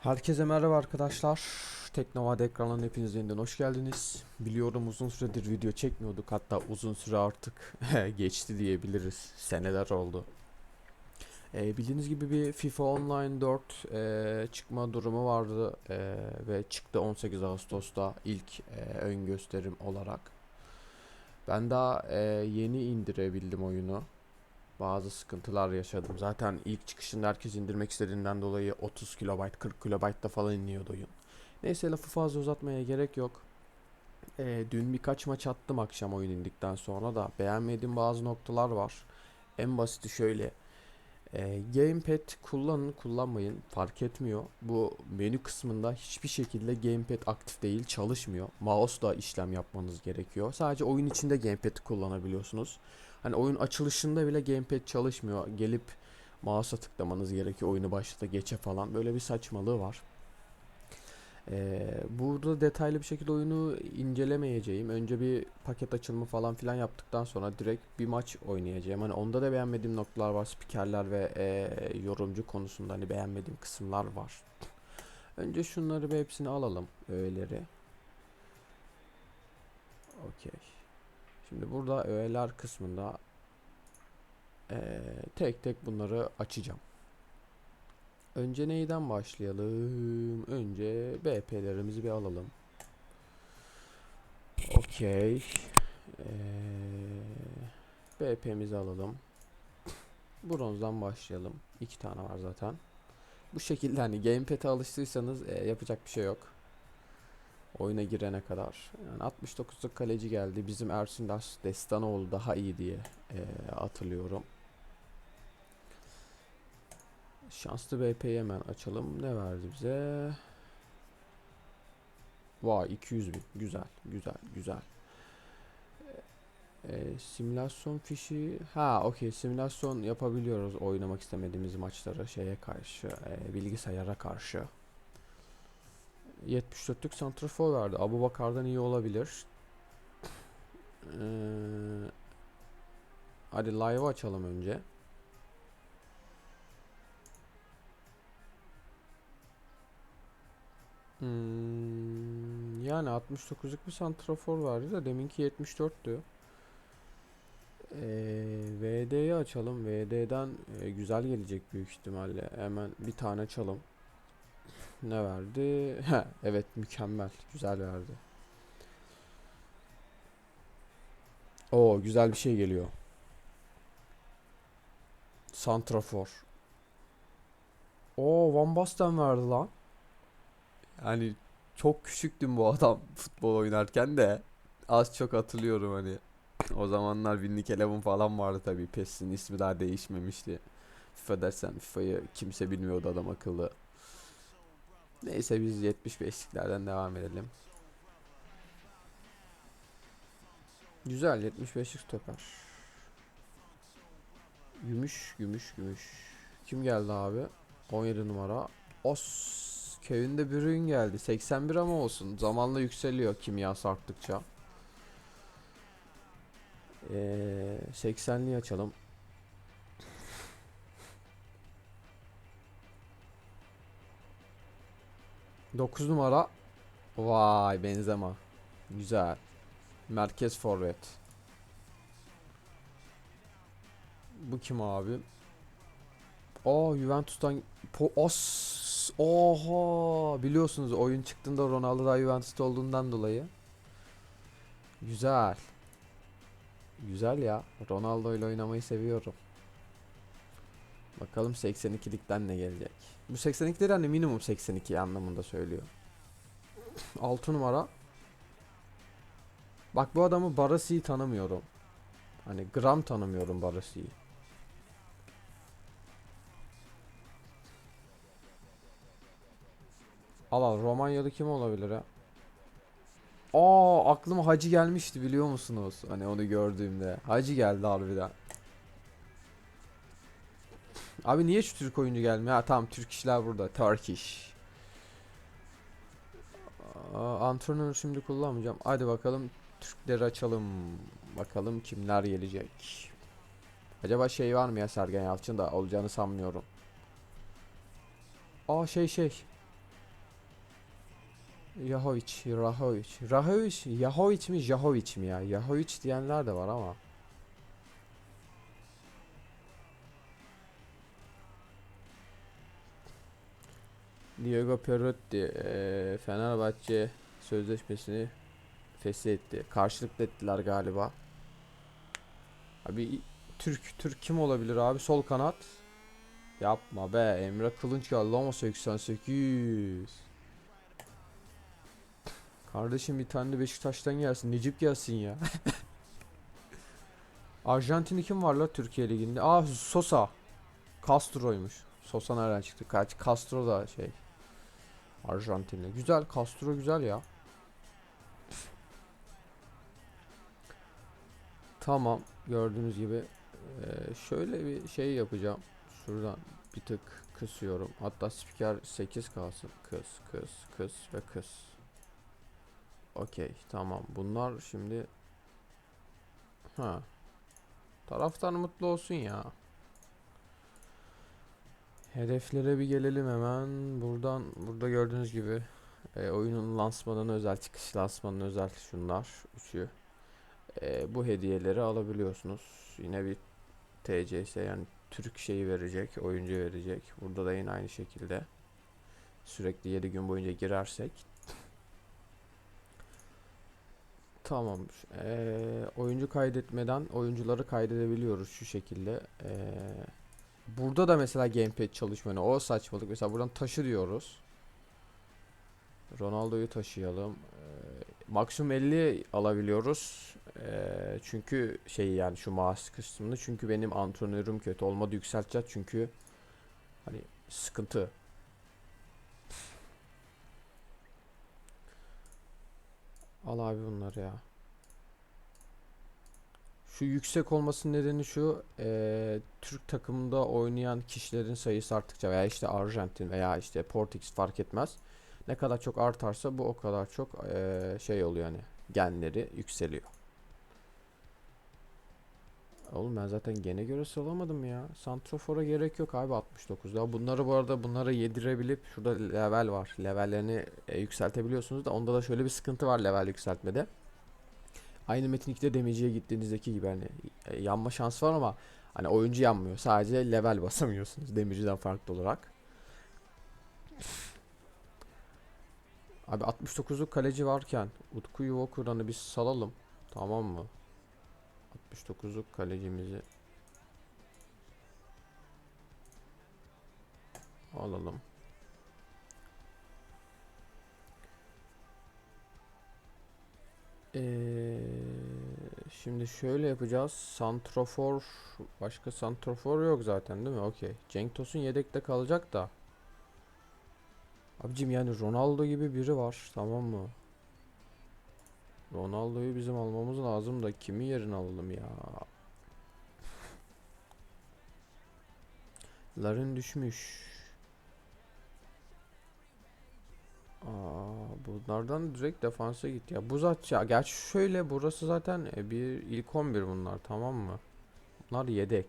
Herkese merhaba arkadaşlar. Teknovada ekranlarına hepiniz yeniden hoş geldiniz. Biliyorum uzun süredir video çekmiyorduk. Hatta uzun süre artık geçti diyebiliriz. Seneler oldu. Ee, bildiğiniz gibi bir FIFA Online 4 e, çıkma durumu vardı e, ve çıktı 18 Ağustos'ta ilk e, ön gösterim olarak. Ben daha e, yeni indirebildim oyunu bazı sıkıntılar yaşadım. Zaten ilk çıkışında herkes indirmek istediğinden dolayı 30 KB, 40 KB'da falan iniyordu oyun. Neyse lafı fazla uzatmaya gerek yok. Ee, dün birkaç maç attım akşam oyun indikten sonra da beğenmediğim bazı noktalar var. En basiti şöyle. E, gamepad kullanın kullanmayın fark etmiyor. Bu menü kısmında hiçbir şekilde gamepad aktif değil çalışmıyor. Mouse'la işlem yapmanız gerekiyor. Sadece oyun içinde gamepad kullanabiliyorsunuz. Hani oyun açılışında bile gamepad çalışmıyor. Gelip mouse'a tıklamanız gerekiyor oyunu başlata geçe falan. Böyle bir saçmalığı var. Ee, burada detaylı bir şekilde oyunu incelemeyeceğim. Önce bir paket açılımı falan filan yaptıktan sonra direkt bir maç oynayacağım. Hani onda da beğenmediğim noktalar var. Spikerler ve e, yorumcu konusunda hani beğenmediğim kısımlar var. Önce şunları bir hepsini alalım. Öğeleri. Okey. Şimdi burada öğeler kısmında eee, tek tek bunları açacağım. Önce neyden başlayalım? Önce BP'lerimizi bir alalım. Okey. Eee, BP'mizi alalım. Bronzdan başlayalım. İki tane var zaten. Bu şekilde hani gamepad'e alıştıysanız e, yapacak bir şey yok oyuna girene kadar. Yani 69'luk kaleci geldi. Bizim Ersin Das Destanoğlu daha iyi diye eee, hatırlıyorum. Şanslı BP'yi hemen açalım. Ne verdi bize? Vay 200 bin. Güzel, güzel, güzel. Eee, simülasyon fişi. Ha, okey. Simülasyon yapabiliyoruz oynamak istemediğimiz maçları şeye karşı, eee, bilgisayara karşı. 74'lük santrafor verdi. Abu Bakar'dan iyi olabilir. Ee, hadi live açalım önce. Hmm, yani 69'luk bir santrafor verdi de deminki 74'tü. Ee, VD'yi açalım. VD'den e, güzel gelecek büyük ihtimalle. Hemen bir tane açalım. Ne verdi? Evet mükemmel. Güzel verdi. Oo güzel bir şey geliyor. Santrafor. Oo Van Basten verdi lan. Yani çok küçüktüm bu adam futbol oynarken de az çok hatırlıyorum hani. O zamanlar Winning Eleven falan vardı tabii. PES'in ismi daha değişmemişti. FIFA dersen FIFA'yı kimse bilmiyordu adam akıllı. Neyse biz 75'liklerden devam edelim. Güzel 75'lik stoper. Gümüş, gümüş, gümüş. Kim geldi abi? 17 numara. Os köyünde bir ürün geldi. 81 ama olsun. Zamanla yükseliyor kimyası arttıkça. Ee, 80'liği açalım. Dokuz numara. Vay Benzema. Güzel. Merkez forvet. Bu kim abi? Aa Juventus'tan po Os Oha biliyorsunuz oyun çıktığında Ronaldo da Juventus'ta olduğundan dolayı. Güzel. Güzel ya. Ronaldo ile oynamayı seviyorum. Bakalım 82'likten ne gelecek. Bu 82'leri hani minimum 82 anlamında söylüyor. 6 numara. Bak bu adamı Barasi'yi tanımıyorum. Hani gram tanımıyorum Barasi'yi. Al al Romanyalı kim olabilir ha? Aa aklıma Hacı gelmişti biliyor musunuz? Hani onu gördüğümde. Hacı geldi harbiden. Abi niye şu Türk oyuncu gelmiyor? Ha tamam Türk işler burada. Turkish. Aa, antrenör şimdi kullanmayacağım. Hadi bakalım Türkleri açalım. Bakalım kimler gelecek. Acaba şey var mı ya Sergen Yalçın da olacağını sanmıyorum. Aa şey şey. Yahoviç, Rahoviç. Rahoviç, Yahoviç mi, Jahoviç mi ya? Yahoviç diyenler de var ama. Diego Perotti Fenerbahçe sözleşmesini feshetti. Karşılıklı ettiler galiba. Abi Türk Türk kim olabilir abi? Sol kanat. Yapma be. Emre Kılınç geldi ama 88. Kardeşim bir tane de Beşiktaş'tan gelsin. Necip gelsin ya. Arjantinli kim var la Türkiye Ligi'nde? Aa Sosa. Castro'ymuş. Sosa nereden çıktı? Kaç Castro da şey. Arjantinli. Güzel Castro güzel ya. Tamam gördüğünüz gibi eee, şöyle bir şey yapacağım. Şuradan bir tık kısıyorum. Hatta spiker 8 kalsın. Kıs kıs kıs ve kıs. Okey tamam bunlar şimdi ha taraftar mutlu olsun ya. Hedeflere bir gelelim hemen. Buradan burada gördüğünüz gibi e, oyunun lansmanına özel çıkış lansmanına özel şunlar üçü. E, bu hediyeleri alabiliyorsunuz. Yine bir TCS yani Türk şeyi verecek, oyuncu verecek. Burada da yine aynı şekilde sürekli 7 gün boyunca girersek Tamam. Eee, oyuncu kaydetmeden oyuncuları kaydedebiliyoruz şu şekilde. Eee, burada da mesela gamepad çalışmıyor. Yani o saçmalık. Mesela buradan taşı diyoruz. Ronaldo'yu taşıyalım. Eee, maksimum 50 alabiliyoruz. Eee, çünkü şey yani şu maaş kısmını çünkü benim antrenörüm kötü olmadı yükselteceğiz çünkü hani sıkıntı. Al abi bunları ya. Şu yüksek olmasının nedeni şu eee, Türk takımında oynayan kişilerin sayısı arttıkça veya işte Arjantin veya işte Portekiz fark etmez. Ne kadar çok artarsa bu o kadar çok eee, şey oluyor yani genleri yükseliyor. Oğlum ben zaten gene göre sıralamadım ya. Santrofor'a gerek yok abi 69'da. Bunları bu arada bunlara yedirebilip şurada level var. Levellerini e, yükseltebiliyorsunuz da onda da şöyle bir sıkıntı var level yükseltmede. Aynı Metin 2'de demeciye gittiğinizdeki gibi hani e, yanma şansı var ama hani oyuncu yanmıyor. Sadece level basamıyorsunuz demirciden farklı olarak. Abi 69'luk kaleci varken Utku Yuvakuran'ı bir salalım. Tamam mı? 69'luk kalecimizi alalım. Ee, şimdi şöyle yapacağız. Santrofor başka santrofor yok zaten değil mi? Okey. Cenk Tosun yedekte kalacak da. Abicim yani Ronaldo gibi biri var tamam mı? Ronaldo'yu bizim almamız lazım da kimin yerine alalım ya? Larin düşmüş. Aa, bunlardan direkt defansa git ya. Bu zaten ya gerçi şöyle burası zaten e, bir ilk 11 bunlar tamam mı? Bunlar yedek.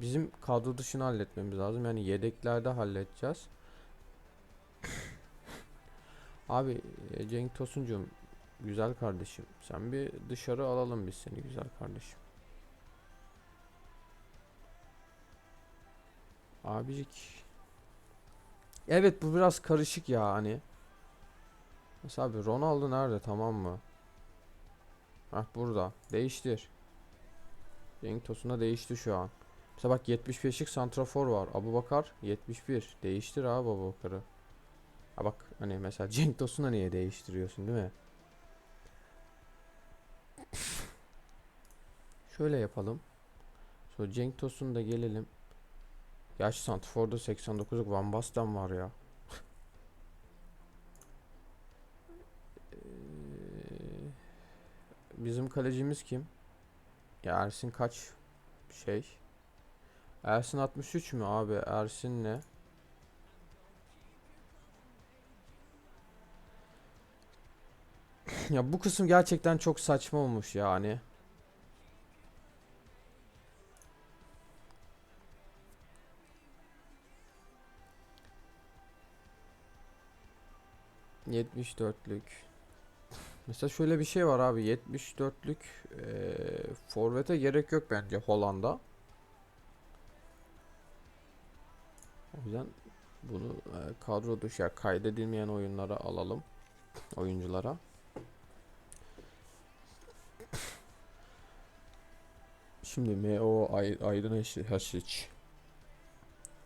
Bizim kadro dışını halletmemiz lazım. Yani yedeklerde halledeceğiz. Abi e, Cenk Tosuncuğum güzel kardeşim. Sen bir dışarı alalım biz seni güzel kardeşim. Abicik. Evet bu biraz karışık ya hani. Mesela abi Ronaldo nerede tamam mı? Hah burada. Değiştir. Cenk Tosun'a değişti şu an. Mesela bak 75'lik santrafor var. Abubakar 71. Değiştir abi Abubakar'ı. Ha bak hani mesela Cenk Tosun'a niye değiştiriyorsun değil mi? Şöyle yapalım. Sonra Cenk Tosun da gelelim. Gerçi Santrfor'da 89'luk Van Basten var ya. Ee, Bizim kalecimiz kim? Ya Ersin kaç şey? Ersin 63 mü abi? Ersin ne? Ya bu kısım gerçekten çok saçma olmuş yani. 74'lük. Mesela şöyle bir şey var abi 74'lük eee forvete gerek yok bence Hollanda. O yüzden bunu eee, kadro dışı ya kaydedilmeyen oyunlara alalım oyunculara. Şimdi MO Ay Aydın Haşi- Haşiç.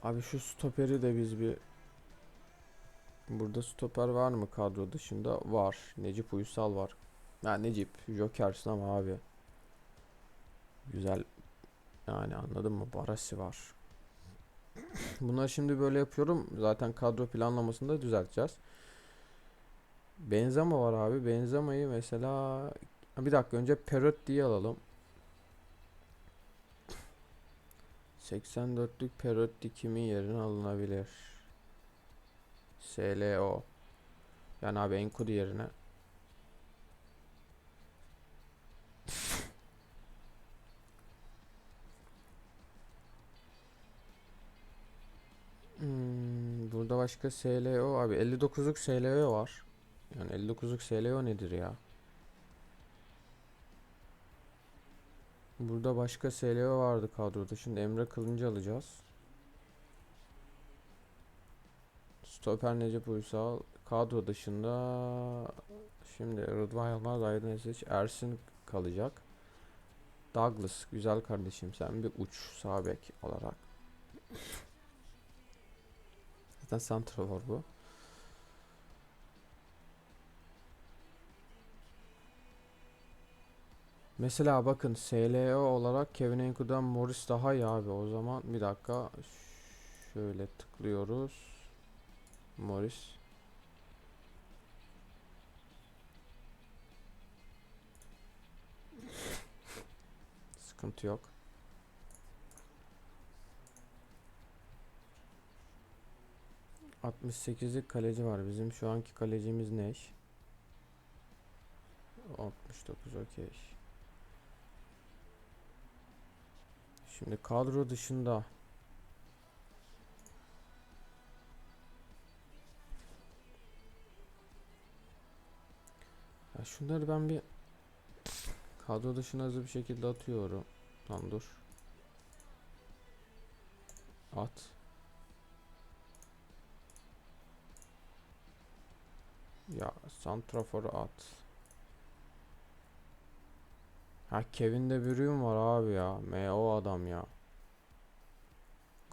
Abi şu stoperi de biz bir Burada stoper var mı kadro dışında? Var. Necip Uysal var. Ya Necip Joker'sin ama abi. Güzel. Yani anladın mı? Barasi var. Bunları şimdi böyle yapıyorum. Zaten kadro planlamasını da düzelteceğiz. Benzema var abi. Benzema'yı mesela Ha, bir dakika önce Perotti'yi alalım. 84'lük Perotti kimin yerine alınabilir? SLO. Yani abi Enkudu yerine. Hmm, burada başka SLO abi 59'luk SLO var. Yani 59'luk SLO nedir ya? Burada başka SLO vardı kadroda. Şimdi Emre Kılıncı alacağız. Stoper Necip Uysal kadro dışında şimdi Rıdvan Yılmaz, Aydın Esiç, Ersin kalacak. Douglas güzel kardeşim sen bir uç sağ bek olarak. Zaten santrafor bu. Mesela bakın SLO olarak Kevin Enku'dan Morris daha iyi abi. O zaman bir dakika şöyle tıklıyoruz. Morris. Sıkıntı yok. ...68'lik kaleci var. Bizim şu anki kalecimiz ne? 69 okey. Şimdi kadro dışında Ya şunları ben bir kadro dışına hızlı bir şekilde atıyorum. Tamam dur. At. Ya santraforu at. Ha Kevin De Bruyne var abi ya. MO adam ya.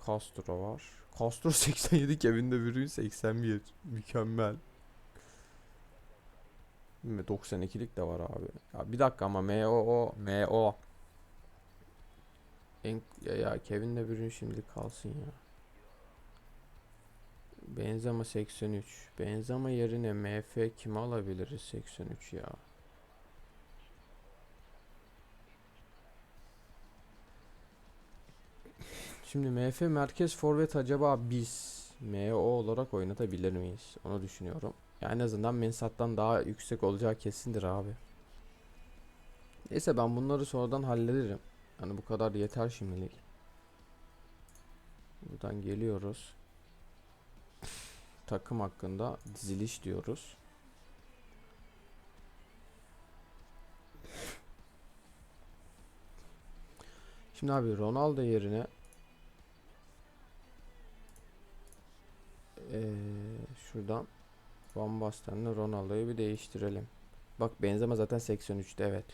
Castro var. Castro 87, Kevin De Bruyne 81. Mükemmel. Değil mi? 92'lik de var abi. Ya bir dakika ama MO MO. En, ya, ya Kevin De Bruyne şimdi kalsın ya. Benzema 83. Benzema yerine MF kimi alabiliriz 83 ya. Şimdi MF merkez forvet acaba biz MO olarak oynatabilir miyiz? Onu düşünüyorum. Ya en azından Mensah'tan daha yüksek olacağı kesindir abi. Neyse ben bunları sonradan hallederim. Hani bu kadar yeter şimdilik. Buradan geliyoruz. Takım hakkında diziliş diyoruz. Şimdi abi Ronaldo yerine eee, şuradan Van Basten'le Ronaldo'yu bir değiştirelim. Bak benzeme zaten 83'te evet.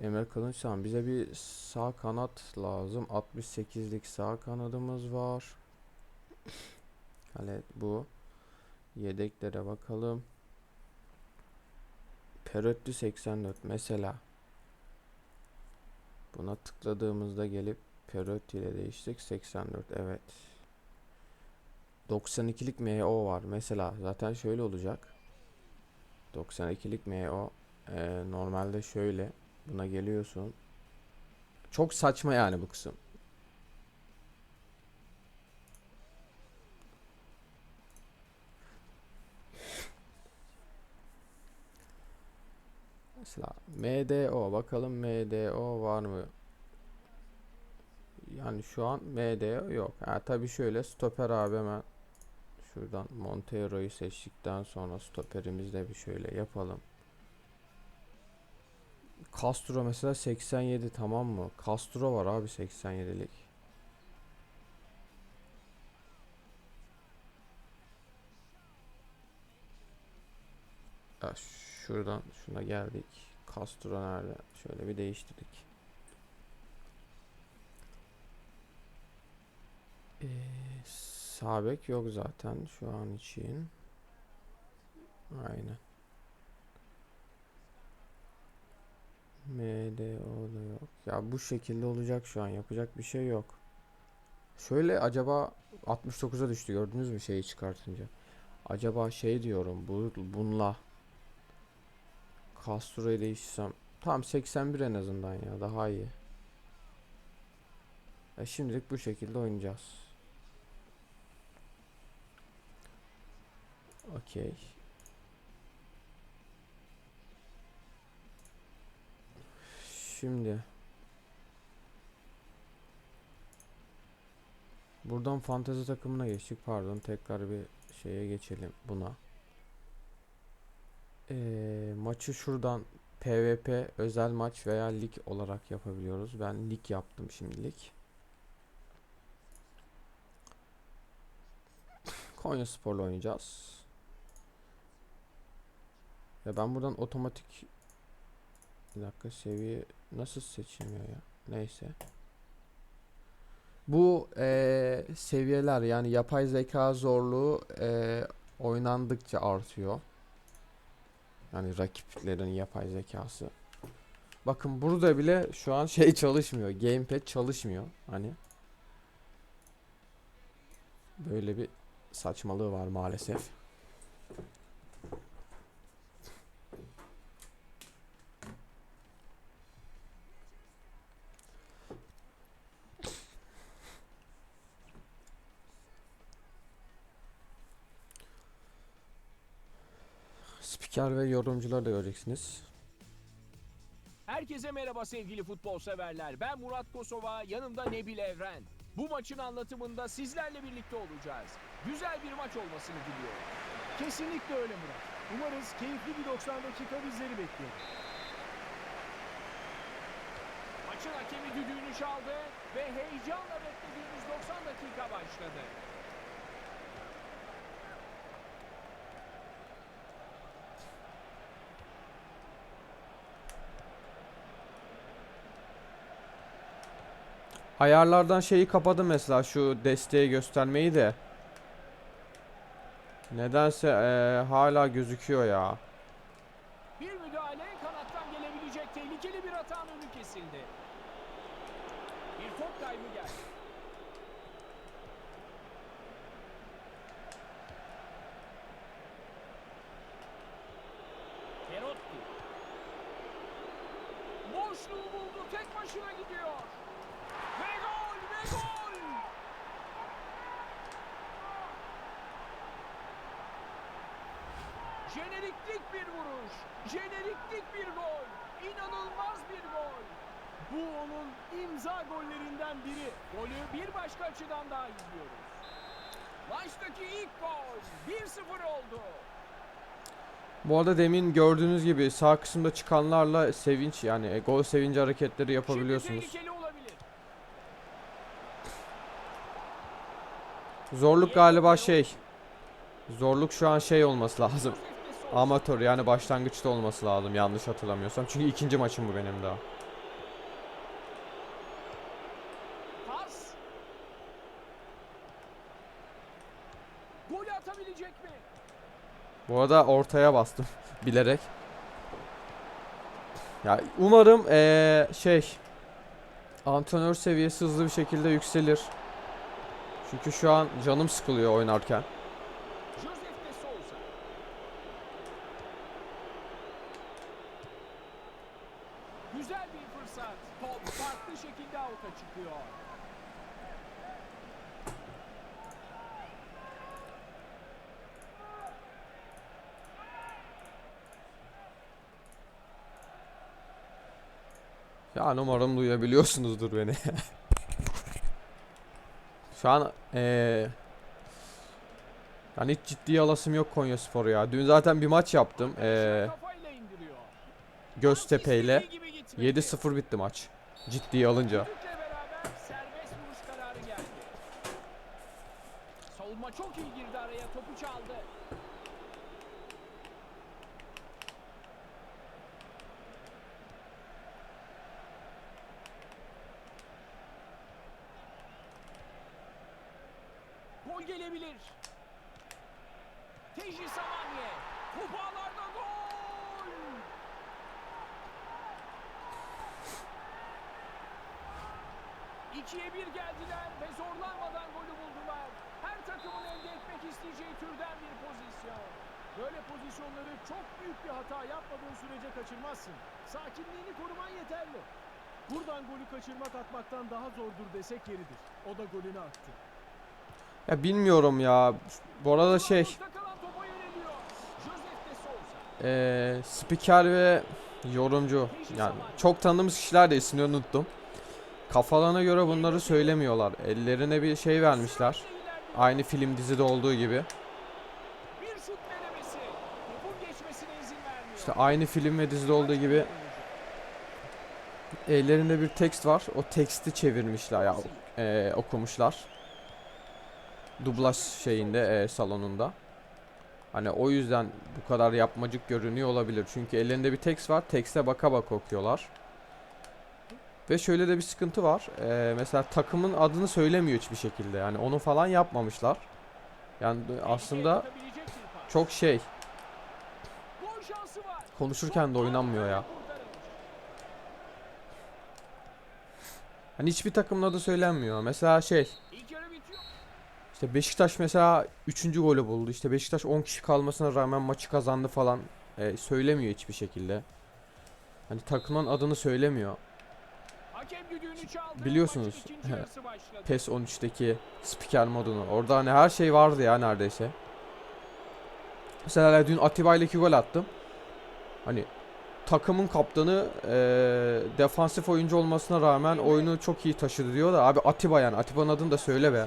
Emre Kılınçhan bize bir sağ kanat lazım. 68'lik sağ kanadımız var. Hani bu. Yedeklere bakalım. Perotti 84 mesela. Buna tıkladığımızda gelip Perotti ile değiştik 84 evet. 92'lik MO var mesela zaten şöyle olacak. 92'lik MO Ee, normalde şöyle buna geliyorsun. Çok saçma yani bu kısım. Mesela MDO bakalım MDO var mı? Yani şu an MDO yok. Ha tabii şöyle stoper abi hemen Şuradan Montero'yu seçtikten sonra stoperimizi de bir şöyle yapalım. Castro mesela 87 tamam mı? Castro var abi 87'lik. Ya şuradan şuna geldik. Castro nerede? Şöyle bir değiştirdik. Ee, Sabek yok zaten şu an için. Aynen. MDO da yok. Ya bu şekilde olacak şu an. Yapacak bir şey yok. Şöyle acaba 69'a düştü gördünüz mü şeyi çıkartınca. Acaba şey diyorum bu bununla Castro'yu değiştirsem. Tamam 81 en azından ya daha iyi. E şimdilik bu şekilde oynayacağız. Okey. Şimdi Buradan fantezi takımına geçtik. Pardon tekrar bir şeye geçelim buna. Ee, maçı şuradan PvP özel maç veya lig olarak yapabiliyoruz. Ben lig yaptım şimdilik. Konya Spor'la oynayacağız. Ya ben buradan otomatik bir dakika seviye nasıl seçilmiyor ya? Neyse. Bu eee, seviyeler yani yapay zeka zorluğu eee, oynandıkça artıyor. Yani rakiplerin yapay zekası. Bakın burada bile şu an şey çalışmıyor. Gamepad çalışmıyor. Hani böyle bir saçmalığı var maalesef. Spiker ve yorumcuları da göreceksiniz. Herkese merhaba sevgili futbol severler. Ben Murat Kosova, yanımda Nebil Evren. Bu maçın anlatımında sizlerle birlikte olacağız. Güzel bir maç olmasını diliyorum. Kesinlikle öyle Murat. Umarız keyifli bir 90 dakika bizleri bekliyor. Maçın hakemi düdüğünü çaldı ve heyecanla beklediğimiz 90 dakika başladı. Ayarlardan şeyi kapadım mesela şu desteği göstermeyi de. Nedense eee, hala gözüküyor ya. Bir müdahale kanattan gelebilecek tehlikeli bir atağın önü kesildi. Bir top kaybı geldi. Perotti. Boşluğu buldu. Tek başına gidiyor. Ve gol ve gol. Jeneriklik bir vuruş. Jeneriklik bir gol. İnanılmaz bir gol. Bu onun imza gollerinden biri. Golü bir başka açıdan daha izliyoruz. Maçtaki ilk gol 1-0 oldu. Bu arada demin gördüğünüz gibi sağ kısımda çıkanlarla sevinç yani e, gol sevinci hareketleri yapabiliyorsunuz. Zorluk galiba şey. Zorluk şu an şey olması lazım. Amatör yani başlangıçta olması lazım yanlış hatırlamıyorsam. Çünkü ikinci maçım bu benim daha. Pas. Golü atabilecek mi? Bu arada ortaya bastım bilerek. Ya umarım eee, şey antrenör seviyesi hızlı bir şekilde yükselir. Çünkü şu an canım sıkılıyor oynarken. Josef de Souza. Güzel bir fırsat. Top farklı şekilde avuta çıkıyor. Ya umarım duyabiliyorsunuzdur beni. Şu an eee Yani hiç ciddiye alasım yok Konyaspor'u ya. Dün zaten bir maç yaptım. Ee. Göztepe ile İstediği gibi gitmedi. 7-0 bitti maç. Ciddiye alınca. Savunma çok iyi girdi araya topu çaldı. Gol gelebilir. Teji Samanye. Topu ağlarda gol. İkiye bir geldiler ve zorlanmadan golü buldular. Her takımın elde etmek isteyeceği türden bir pozisyon. Böyle pozisyonları çok büyük bir hata yapmadığın kaçırmazsın. Sakinliğini koruman yeterli. Buradan golü kaçırmak atmaktan daha zordur desek yeridir. O da golünü attı. Ya bilmiyorum ya. Bu arada şey ee, spiker ve yorumcu yani çok tanıdığımız kişiler de ismini unuttum. Kafalarına göre bunları söylemiyorlar. Ellerine bir şey vermişler. Aynı film dizide olduğu gibi. İşte aynı film ve dizide olduğu gibi ellerinde bir tekst var. O teksti çevirmişler ya ee, okumuşlar. Dublaj şeyinde ee, salonunda. Hani o yüzden bu kadar yapmacık görünüyor olabilir. Çünkü ellerinde bir tekst var. Tekste baka baka okuyorlar. Ve şöyle de bir sıkıntı var. Ee, mesela takımın adını söylemiyor hiçbir şekilde. Yani onu falan yapmamışlar. Yani aslında çok şey. Konuşurken de oynanmıyor ya. Hani hiçbir takımın adı söylenmiyor. Mesela şey işte Beşiktaş mesela 3. golü buldu. İşte Beşiktaş 10 kişi kalmasına rağmen maçı kazandı falan. Ee, söylemiyor hiçbir şekilde. Hani takımın adını söylemiyor. Biliyorsunuz. PES 13'teki spiker modunu. Orada hani her şey vardı ya neredeyse. Mesela dün Atiba ile 2 gol attım. Hani takımın kaptanı eee, defansif oyuncu olmasına rağmen oyunu çok iyi taşıdı diyor da abi Atiba yani Atiba'nın adını da söyle be.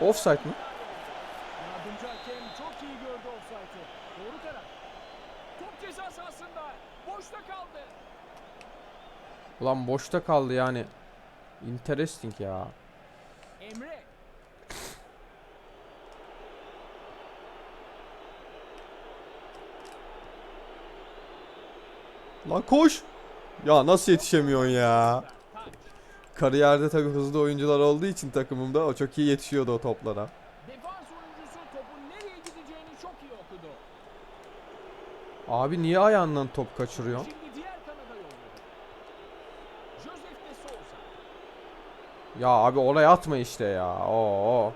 Offside mı? Yardımcı hakem çok iyi gördü offside'ı. Doğru karar. Top ceza sahasında. Boşta kaldı. Ulan boşta kaldı yani. Interesting ya. Emre. Lan koş. Ya nasıl yetişemiyorsun ya? Kariyerde tabii hızlı oyuncular olduğu için takımımda o çok iyi yetişiyordu o toplara. Abi niye ayağından top kaçırıyor? Ya abi oraya atma işte ya. Oo.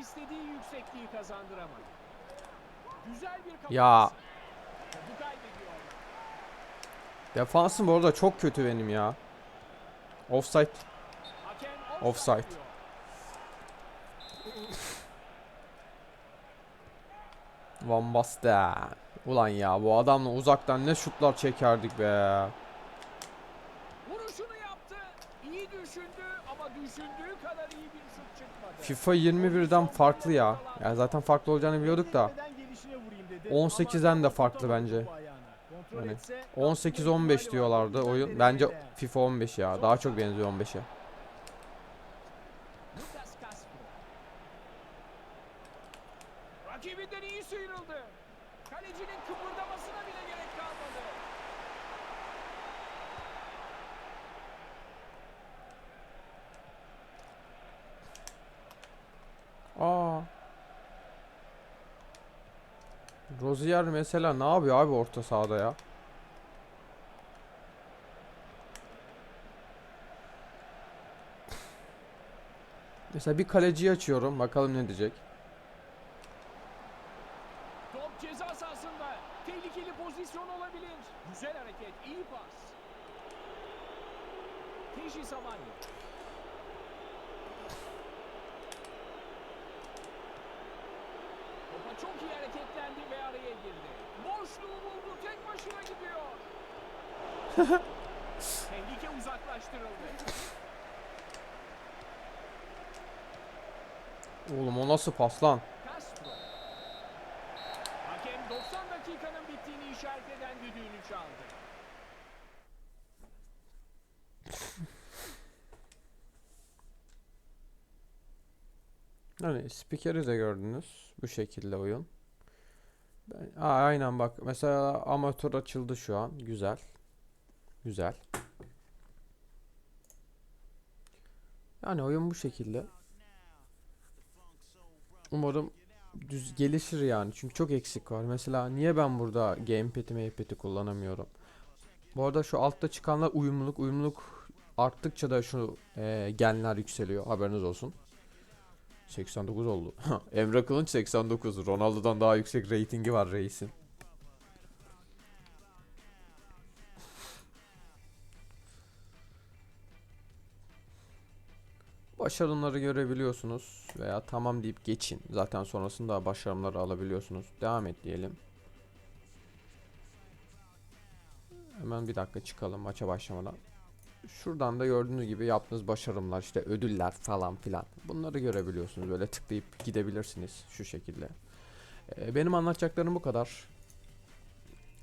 İstediği yüksekliği kazandıramadı. Güzel bir kafa Ya. Defansım bu arada çok kötü benim ya. Offside. Offside. Van Basten. Ulan ya bu adamla uzaktan ne şutlar çekerdik be. Vuruşunu yaptı. İyi düşündü ama düşündüğü kadar iyi bir şut çıkmadı. FIFA 21'den farklı ya. Ya zaten farklı olacağını biliyorduk da. Neden gelişine vurayım dedi. 18'den de farklı bence. etse, 18-15 diyorlardı oyun. Bence FIFA 15 ya. Daha çok benziyor 15'e. Lucas Castro. Rakibinden iyi sıyrıldı. Kalecinin kıpırdamasına bile gerek kalmadı. Aa. Rozier mesela ne yapıyor abi orta sahada ya? Mesela bir kaleciyi açıyorum. Bakalım ne diyecek. Top ceza sahasında. Tehlikeli pozisyon olabilir. Güzel hareket, iyi pas. Teşhi Samani. Topa çok iyi hareketlendi ve araya girdi. Boşluğu buldu, tek başına gidiyor. Tehlike uzaklaştırıldı. Oğlum o nasıl pas lan? Castro. Hakem 90 dakikanın bittiğini işaret eden düdüğünü çaldı. Hani spikeri de gördünüz. Bu şekilde oyun. Ben, Aa, aynen bak. Mesela amatör açıldı şu an. Güzel. Güzel. Yani oyun bu şekilde. Umarım düz gelişir yani. Çünkü çok eksik var. Mesela niye ben burada gamepad'i mamepad'i kullanamıyorum? Bu arada şu altta çıkanlar uyumluluk. Uyumluluk arttıkça da şu e, genler yükseliyor. Haberiniz olsun. 89 oldu. Emre Kılınç 89. Ronaldo'dan daha yüksek reytingi var reisin. Başarımları görebiliyorsunuz veya tamam deyip geçin. Zaten sonrasında başarımları alabiliyorsunuz. Devam et diyelim. Hemen bir dakika çıkalım maça başlamadan. Şuradan da gördüğünüz gibi yaptığınız başarımlar işte ödüller falan filan. Bunları görebiliyorsunuz. Böyle tıklayıp gidebilirsiniz şu şekilde. Ee, benim anlatacaklarım bu kadar.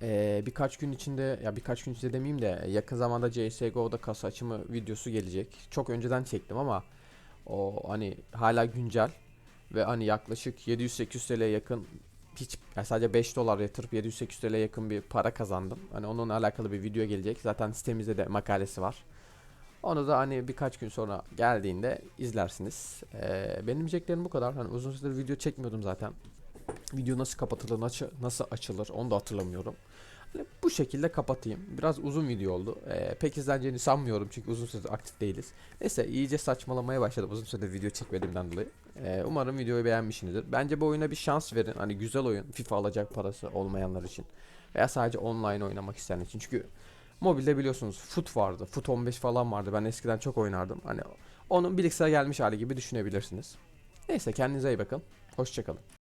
Ee, birkaç gün içinde ya birkaç gün içinde demeyeyim de yakın zamanda CSGO'da kasa açımı videosu gelecek. Çok önceden çektim ama o hani hala güncel ve hani yaklaşık 700-800 TL'ye yakın hiç yani sadece 5 dolar yatırıp 700-800 TL'ye yakın bir para kazandım. Hani onunla alakalı bir video gelecek. Zaten sitemizde de makalesi var. Onu da hani birkaç gün sonra geldiğinde izlersiniz. Ee, benim diyeceklerim bu kadar. Hani uzun süredir video çekmiyordum zaten. Video nasıl kapatılır, nasıl açılır onu da hatırlamıyorum. Bu şekilde kapatayım. Biraz uzun video oldu. Ee, pek izleneceğini sanmıyorum çünkü uzun süredir aktif değiliz. Neyse iyice saçmalamaya başladım uzun süredir video çekmediğimden dolayı. Ee, umarım videoyu beğenmişsinizdir. Bence bu oyuna bir şans verin. Hani güzel oyun. FIFA alacak parası olmayanlar için. Veya sadece online oynamak isteyenler için. Çünkü mobilde biliyorsunuz Foot vardı. Foot 15 falan vardı. Ben eskiden çok oynardım. Hani onun bilgisayara gelmiş hali gibi düşünebilirsiniz. Neyse kendinize iyi bakın. Hoşçakalın.